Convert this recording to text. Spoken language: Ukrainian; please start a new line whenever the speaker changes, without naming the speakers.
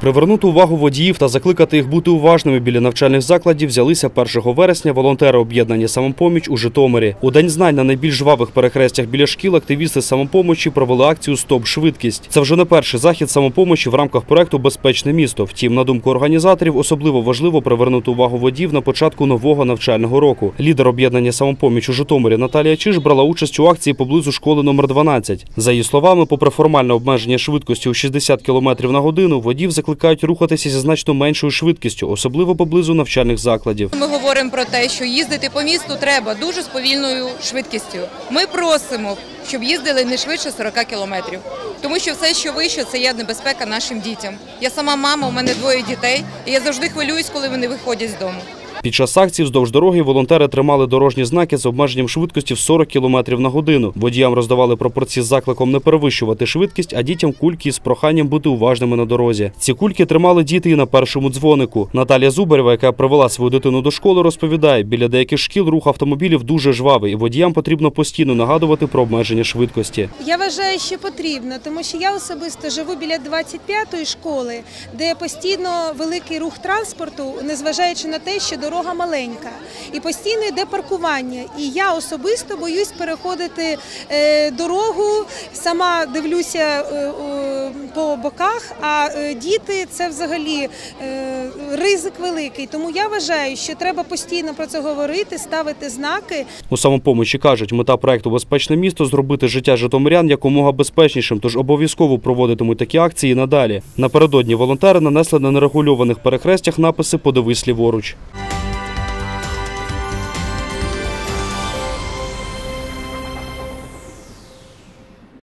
Привернути увагу водіїв та закликати їх бути уважними біля навчальних закладів взялися 1 вересня волонтери об'єднання «Самопоміч» у Житомирі. У день знань на найбільш жвавих перехрестях біля шкіл активісти самопомочі провели акцію Стоп швидкість. Це вже не перший захід самопомочі в рамках проекту Безпечне місто. Втім, на думку організаторів, особливо важливо привернути увагу водіїв на початку нового навчального року. Лідер об'єднання «Самопоміч» у Житомирі Наталія Чиж брала участь у акції поблизу школи номер 12. За її словами, попри формальне обмеження швидкості у 60 км на годину, водіїв закликають рухатися зі значно меншою швидкістю, особливо поблизу навчальних закладів.
Ми говоримо про те, що їздити по місту треба дуже з повільною швидкістю. Ми просимо, щоб їздили не швидше 40 кілометрів, тому що все, що вище, це є небезпека нашим дітям. Я сама мама, у мене двоє дітей, і я завжди хвилююсь, коли вони виходять з дому.
Під час акції вздовж дороги волонтери тримали дорожні знаки з обмеженням швидкості в 40 км на годину. Водіям роздавали пропорції з закликом не перевищувати швидкість, а дітям кульки з проханням бути уважними на дорозі. Ці кульки тримали діти і на першому дзвонику. Наталія Зубарєва, яка привела свою дитину до школи, розповідає, біля деяких шкіл рух автомобілів дуже жвавий, і водіям потрібно постійно нагадувати про обмеження швидкості.
Я вважаю, що потрібно, тому що я особисто живу біля 25-ї школи, де постійно великий рух транспорту, незважаючи на те, що дорога маленька, і постійно йде паркування. І я особисто боюсь переходити е, дорогу, сама дивлюся е, по боках. А е, діти це взагалі ризик великий. Тому я вважаю, що треба постійно про це говорити, ставити знаки.
У самопомочі кажуть, мета проекту Безпечне місто зробити життя житомирян якомога безпечнішим, тож обов'язково проводитимуть такі акції надалі. Напередодні волонтери нанесли на нерегульованих перехрестях написи Подивись ліворуч.